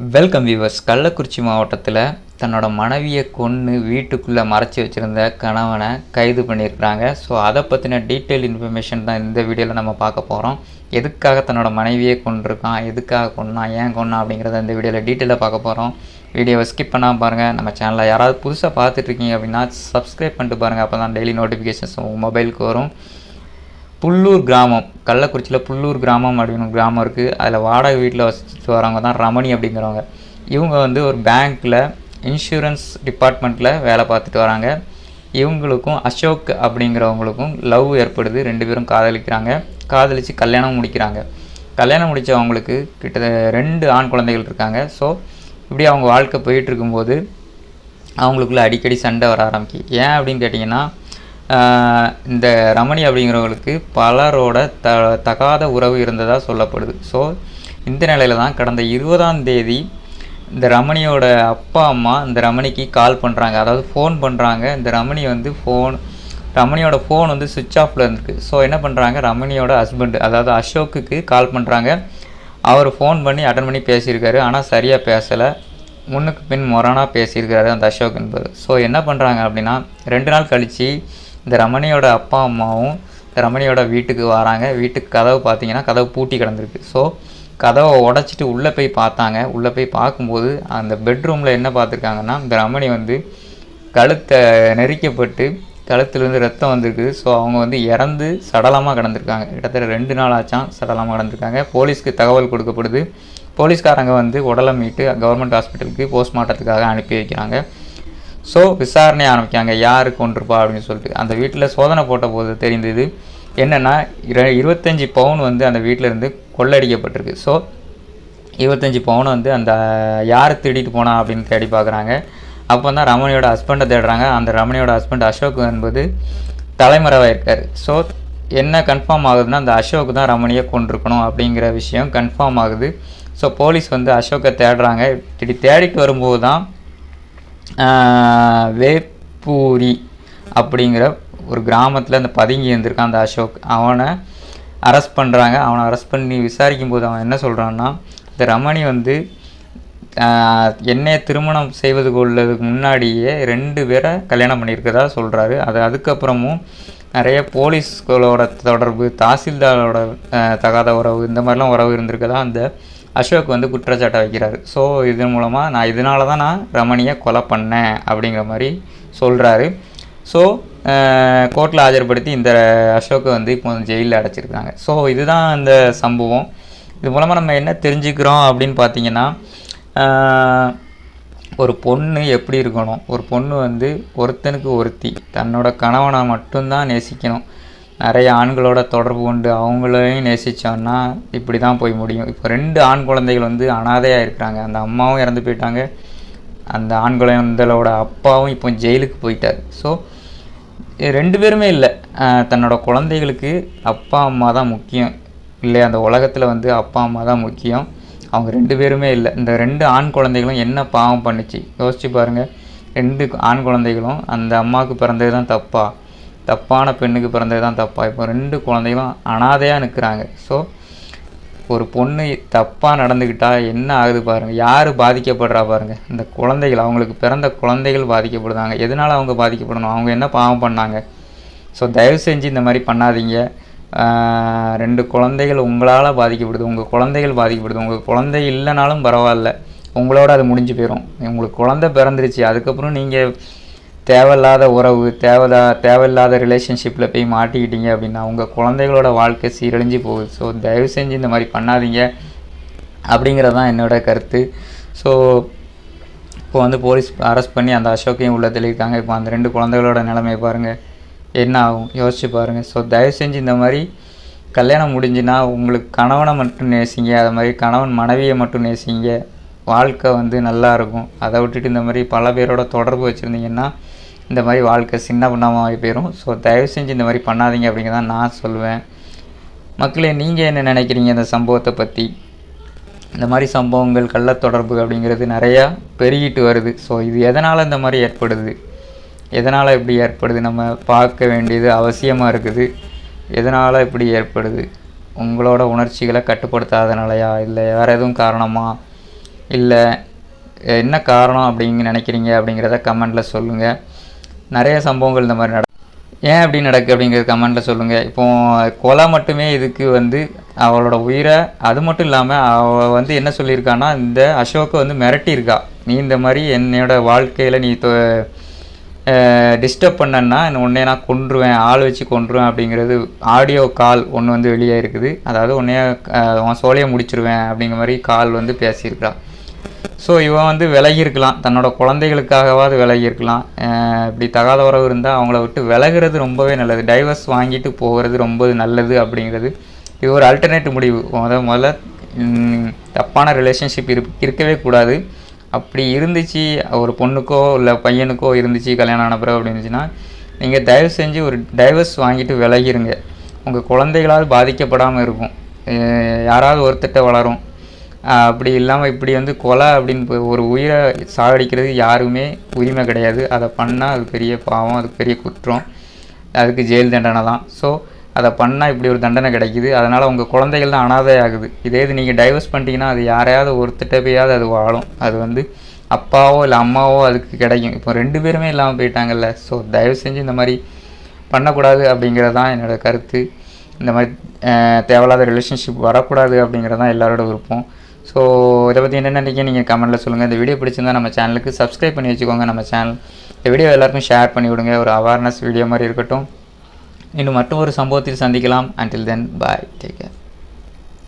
Welcome viewers Kallakurichi மாவட்டத்தில் தன்னோட மனைவியை கொன்று வீட்டுக்குள்ளே மறைச்சி வச்சுருந்த கணவனை கைது பண்ணியிருக்கிறாங்க. ஸோ அதை பற்றின டீட்டெயில் இன்ஃபர்மேஷன் தான் இந்த வீடியோவில் நம்ம பார்க்க போகிறோம் எதுக்காக தன்னோட மனைவியை கொண்டிருக்கான் எதுக்காக கொண்டான் ஏன் கொண்டான் அப்படிங்கிறத இந்த வீடியோவில் டீட்டெயிலாக பார்க்க போகிறோம் வீடியோவை ஸ்கிப் பண்ணாமல் பாருங்கள் நம்ம சேனலில் யாராவது புதுசாக பார்த்துட்ருக்கீங்க அப்படின்னா சப்ஸ்கிரைப் பண்ணிட்டு பாருங்கள் அப்போ தான் டெய்லி நோட்டிஃபிகேஷன்ஸ் உங்கள் மொபைலுக்கு வரும். புல்லூர் கிராமம். கள்ளக்குறிச்சியில் புல்லூர் கிராமம் அப்படின்னு கிராமம் இருக்குது அதில் வாடகை வீட்டில் வசித்து வரவங்க தான் ரமணி அப்படிங்கிறவங்க. இவங்க வந்து ஒரு பேங்க்கில் இன்சூரன்ஸ் டிபார்ட்மெண்ட்டில் வேலை பார்த்துட்டு வராங்க. இவங்களுக்கும் அசோக் அப்படிங்கிறவங்களுக்கும் லவ் ஏற்படுது. ரெண்டு பேரும் காதலிக்கிறாங்க. காதலித்து கல்யாணம் முடிக்கிறாங்க. கல்யாணம் முடித்தவங்களுக்கு கிட்ட ரெண்டு ஆண் குழந்தைகள் இருக்காங்க. ஸோ இப்படி அவங்க வாழ்க்கை போயிட்டு இருக்கும்போது அவங்களுக்குள்ள அடிக்கடி சண்டை வர ஆரம்பிக்கு ஏன் அப்படின்னு கேட்டிங்கன்னா இந்த ரமணி அப்படிங்கிறவங்களுக்கு பலரோட த தகாத உறவு இருந்ததாக சொல்லப்படுது. ஸோ இந்த நிலையில தான் கடந்த இருபதாம் தேதி இந்த ரமணியோட அப்பா அம்மா இந்த ரமணிக்கு கால் பண்ணுறாங்க அதாவது ஃபோன் பண்ணுறாங்க இந்த ரமணி வந்து ஃபோன் ரமணியோட ஃபோன் வந்து சுவிட்ச் ஆஃபில் இருந்திருக்கு ஸோ என்ன பண்ணுறாங்க ரமணியோட ஹஸ்பண்டு அதாவது அசோக்குக்கு கால் பண்ணுறாங்க அவர் ஃபோன் பண்ணி அட்டன் பண்ணி பேசியிருக்காரு. ஆனால் சரியாக பேசலை. முன்னுக்கு பின் முரணாக பேசியிருக்காரு அந்த அசோக் என்பது ஸோ என்ன பண்ணுறாங்க அப்படின்னா ரெண்டு நாள் கழித்து இந்த ரமணியோட அப்பா அம்மாவும் இந்த ரமணியோட வீட்டுக்கு வராங்க. வீட்டுக்கு கதவு பார்த்தீங்கன்னா கதவு பூட்டி கிடந்திருக்கு. ஸோ கதவை உடச்சிட்டு உள்ளே போய் பார்த்தாங்க. உள்ளே போய் பார்க்கும்போது அந்த பெட்ரூமில் என்ன பார்த்துருக்காங்கன்னா இந்த ரமணி வந்து கழுத்தை நெரிக்கப்பட்டு கழுத்துலேருந்து ரத்தம் வந்திருக்கு ஸோ அவங்க வந்து இறந்து சடலமாக கிடந்திருக்காங்க. கிட்டத்தட்ட ரெண்டு நாள் ஆச்சாம் சடலமாக கிடந்திருக்காங்க. போலீஸ்க்கு தகவல் கொடுக்கப்படுது. போலீஸ்காரங்க வந்து உடலை மீட்டு கவர்மெண்ட் ஹாஸ்பிட்டலுக்கு போஸ்ட்மார்ட்டத்துக்காக அனுப்பி வைக்கிறாங்க. ஸோ விசாரணை ஆரம்பிக்காங்க யார் கொண்டிருப்பா அப்படின்னு சொல்லிட்டு. அந்த வீட்டில் சோதனை போட்ட போது தெரிந்தது என்னென்னா இருபத்தஞ்சி பவுன் வந்து அந்த வீட்டில் இருந்து கொள்ளடிக்கப்பட்டிருக்கு. ஸோ இருபத்தஞ்சி பவுன் வந்து அந்த யார் திருடிட்டு போனா அப்படின்னு தேடி பார்க்குறாங்க. அப்போ தான் ரமணியோட ஹஸ்பண்டை தேடுறாங்க. அந்த ரமணியோட ஹஸ்பண்ட் அசோக் என்பது தலைமறைவாக இருக்கார். ஸோ என்ன கன்ஃபார்ம் ஆகுதுன்னா அந்த அசோக் தான் ரமணியை கொண்டிருக்கணும் அப்படிங்கிற விஷயம் கன்ஃபார்ம் ஆகுது. ஸோ போலீஸ் வந்து அசோக்கை தேடுறாங்க. இப்படி தேடிட்டு வரும்போது தான் வேப்பூரி அப்படிங்கிற ஒரு கிராமத்தில் அந்த பதுங்கி இருந்திருக்கான் அந்த அசோக். அவனை அரெஸ்ட் பண்ணுறாங்க அவனை அரெஸ்ட் பண்ணி விசாரிக்கும் போது அவன் என்ன சொல்கிறான்னா இந்த ரமணி வந்து ஆஹ் என்னைய திருமணம் செய்வது கொள்ளதுக்கு முன்னாடியே ரெண்டு பேரை கல்யாணம் பண்ணியிருக்கதா சொல்கிறாரு அது அதுக்கப்புறமும் நிறைய போலீஸ்களோட தொடர்பு தாசில்தாரோட தகாத உறவு இந்த மாதிரிலாம் உறவு இருந்திருக்கதா? அந்த அசோக் வந்து குற்றச்சாட்டை வைக்கிறார். ஸோ இதன் மூலமாக நான் இதனால தான் நான் ரமணியை கொலை பண்ணேன் அப்படிங்கிற மாதிரி சொல்கிறாரு ஸோ கோர்ட்டில் ஆஜர்படுத்தி இந்த அசோக்கை வந்து இப்போ ஜெயிலில் அடைச்சிருக்காங்க. ஸோ இதுதான் இந்த சம்பவம். இது மூலமாக நம்ம என்ன தெரிஞ்சுக்கிறோம் அப்படின்னு பார்த்தீங்கன்னா ஒரு பொண்ணு எப்படி இருக்கணும்? ஒரு பொண்ணு வந்து ஒருத்தனுக்கு ஒருத்தி தன்னோட கணவனை மட்டும்தான் நேசிக்கணும். நிறைய ஆண்களோட தொடர்பு கொண்டு அவங்களையும் நேசித்தோன்னா இப்படி தான் போய் முடியும். இப்போ ரெண்டு ஆண் குழந்தைகள் வந்து அனாதையாக இருக்கிறாங்க. அந்த அம்மாவும் இறந்து போயிட்டாங்க. அந்த ஆண் குழந்தைகளோட அப்பாவும் இப்போ ஜெயிலுக்கு போயிட்டார். ஸோ ரெண்டு பேருமே இல்லை. தன்னோட குழந்தைகளுக்கு அப்பா அம்மா தான் முக்கியம். இல்லை அந்த உலகத்தில் வந்து அப்பா அம்மா தான் முக்கியம். அவங்க ரெண்டு பேருமே இல்லை. இந்த ரெண்டு ஆண் குழந்தைகளும் என்ன பாவம் பண்ணுச்சு? யோசிச்சு பாருங்கள் ரெண்டு ஆண் குழந்தைகளும் அந்த அம்மாவுக்கு பிறந்தது தான் தப்பா? தப்பான பெண்ணுக்கு பிறந்தது தான் தப்பாக இப்போ ரெண்டு குழந்தைகளும் அனாதையாக நிற்கிறாங்க ஸோ ஒரு பொண்ணு தப்பாக நடந்துக்கிட்டால் என்ன ஆகுது பாருங்கள் யார் பாதிக்கப்படுறா பாருங்கள் இந்த குழந்தைகள் அவங்களுக்கு பிறந்த குழந்தைகள் பாதிக்கப்படுதாங்க எதனால் அவங்க பாதிக்கப்படணும்? அவங்க என்ன பாவம் பண்ணாங்க? ஸோ தயவு செஞ்சு இந்த மாதிரி பண்ணாதீங்க. ரெண்டு குழந்தைகள் உங்களால் பாதிக்கப்படுது. உங்கள் குழந்தைகள் பாதிக்கப்படுது. உங்கள் குழந்தை இல்லைனாலும் பரவாயில்ல. உங்களோட அது முடிஞ்சு போயிடும் உங்களுக்கு குழந்தை பிறந்துருச்சு. அதுக்கப்புறம் நீங்கள் தேவையில்லாத உறவு தேவைதா தேவையில்லாத ரிலேஷன்ஷிப்பில் போய் மாட்டிக்கிட்டீங்க அப்படின்னா உங்கள் குழந்தைகளோட வாழ்க்கை சீரழிஞ்சு போகுது. ஸோ தயவு செஞ்சு இந்த மாதிரி பண்ணாதீங்க அப்படிங்கிறது தான் என்னோட கருத்து. ஸோ இப்போ வந்து போலீஸ் அரெஸ்ட் பண்ணி அந்த அசோக்கையும் உள்ள தெளிவிக்காங்க இப்போ அந்த ரெண்டு குழந்தைகளோட நிலைமையை பாருங்கள் என்ன ஆகும்? யோசிச்சு பாருங்கள் ஸோ தயவு செஞ்சு இந்த மாதிரி கல்யாணம் முடிஞ்சுன்னா உங்களுக்கு கணவனை மட்டும் நேசிங்க. அது மாதிரி கணவன் மனைவியை மட்டும் நேசிங்க. வாழ்க்கை வந்து நல்லா இருக்கும். அதை விட்டுட்டு இந்த மாதிரி பல பேரோட தொடர்பு வச்சுருந்தீங்கன்னா இந்த மாதிரி வாழ்க்கை சின்ன பண்ணாமல் போயிடும் ஸோ தயவு செஞ்சு இந்த மாதிரி பண்ணாதீங்க அப்படிங்கிறத நான் சொல்லுவேன். மக்களே நீங்கள் என்ன நினைக்கிறீங்க இந்த சம்பவத்தை பற்றி இந்த மாதிரி சம்பவங்கள் கள்ள தொடர்பு அப்படிங்கிறது நிறையா பெருகிட்டு வருது. ஸோ இது எதனால் இந்த மாதிரி ஏற்படுது? எதனால் இப்படி ஏற்படுது? நம்ம பார்க்க வேண்டியது அவசியமாக இருக்குது. எதனால் இப்படி ஏற்படுது? உங்களோட உணர்ச்சிகளை கட்டுப்படுத்தாதனாலையா? இல்லை வேறு எதுவும் காரணமா? இல்லை என்ன காரணம் அப்படிங்க நினைக்கிறீங்க அப்படிங்கிறத கமெண்டில் சொல்லுங்கள் நிறைய சம்பவங்கள் இந்த மாதிரி நட ஏன் அப்படி நடக்குது அப்படிங்கிறது கமெண்ட்டில் சொல்லுங்கள் இப்போ கொலை மட்டுமே இதுக்கு வந்து அவளோட உயிரை அது மட்டும் இல்லாமல் அவள் வந்து என்ன சொல்லியிருக்கான்னா இந்த அசோக்கை வந்து மிரட்டியிருக்கா. நீ இந்த மாதிரி என்னோட வாழ்க்கையில் நீ டிஸ்டர்ப் பண்ணன்னா உன்னைய நான் கொன்றுவேன் ஆள் வச்சு கொன்றுவேன் அப்படிங்கிறது ஆடியோ கால் ஒன்று வந்து வெளியே இருக்குது அதாவது உன்னைய உன் சோலையை முடிச்சிருவேன் அப்படிங்கிற மாதிரி கால் வந்து பேசியிருக்கா. ஸோ இவன் வந்து விலகியிருக்கலாம். தன்னோட குழந்தைகளுக்காகவாது விலகியிருக்கலாம். இப்படி தகாத உறவு இருந்தால் அவங்கள விட்டு விலகிறது ரொம்பவே நல்லது. டைவர்ஸ் வாங்கிட்டு போகிறது ரொம்ப நல்லது அப்படிங்கிறது. இது ஒரு அல்டர்னேட் முடிவு. முத முதல்ல தப்பான ரிலேஷன்ஷிப் இரு இருக்கவே கூடாது. அப்படி இருந்துச்சு ஒரு பொண்ணுக்கோ இல்லை பையனுக்கோ இருந்துச்சு கல்யாணம் ஆன பிறகு அப்படி இருந்துச்சுன்னா நீங்கள் தயவு செஞ்சு ஒரு டைவர்ஸ் வாங்கிட்டு விலகிருங்க. உங்கள் குழந்தைகளால் பாதிக்கப்படாமல் இருக்கும். யாராவது ஒருத்தட்ட வளரும். அப்படி இல்லாமல் இப்படி வந்து கொலை அப்படின்னு ஒரு உயிரை சாகடிக்கிறது யாருமே உரிமை கிடையாது. அதை பண்ணால் அது பெரிய பாவம் அது பெரிய குற்றம். அதுக்கு ஜெயில் தண்டனை தான். ஸோ அதை பண்ணால் இப்படி ஒரு தண்டனை கிடைக்குது. அதனால் உங்கள் குழந்தைகள் தான் அனாதை ஆகுது. இதே இது நீங்கள் டைவர்ஸ் பண்ணிட்டீங்கன்னா அது யாரையாவது ஒருத்திட்ட போயாவது அது வாழும். அது வந்து அப்பாவோ இல்லை அம்மாவோ அதுக்கு கிடைக்கும். இப்போ ரெண்டு பேருமே இல்லாமல் போயிட்டாங்கல்ல. ஸோ தயவு செஞ்சு இந்த மாதிரி பண்ணக்கூடாது அப்படிங்கிறது தான் என்னோடய கருத்து. இந்த மாதிரி தேவையில்லாத ரிலேஷன்ஷிப் வரக்கூடாது அப்படிங்கிறது தான் எல்லாரோட விருப்பம். ஸோ இதை பற்றி என்ன நினைக்க நீங்கள் கமெண்ட்டில் சொல்லுங்கள் இந்த வீடியோ பிடிச்சிருந்தா நம்ம சேனலுக்கு சப்ஸ்கிரைப் பண்ணி வச்சுக்கோங்க நம்ம சேனல் இந்த வீடியோ எல்லாருக்கும் ஷேர் பண்ணி விடுங்க. ஒரு அவேர்னஸ் வீடியோ மாதிரி இருக்கட்டும். இன்னும் மற்றும் ஒரு சம்பவத்தில் சந்திக்கலாம். Until then bye take care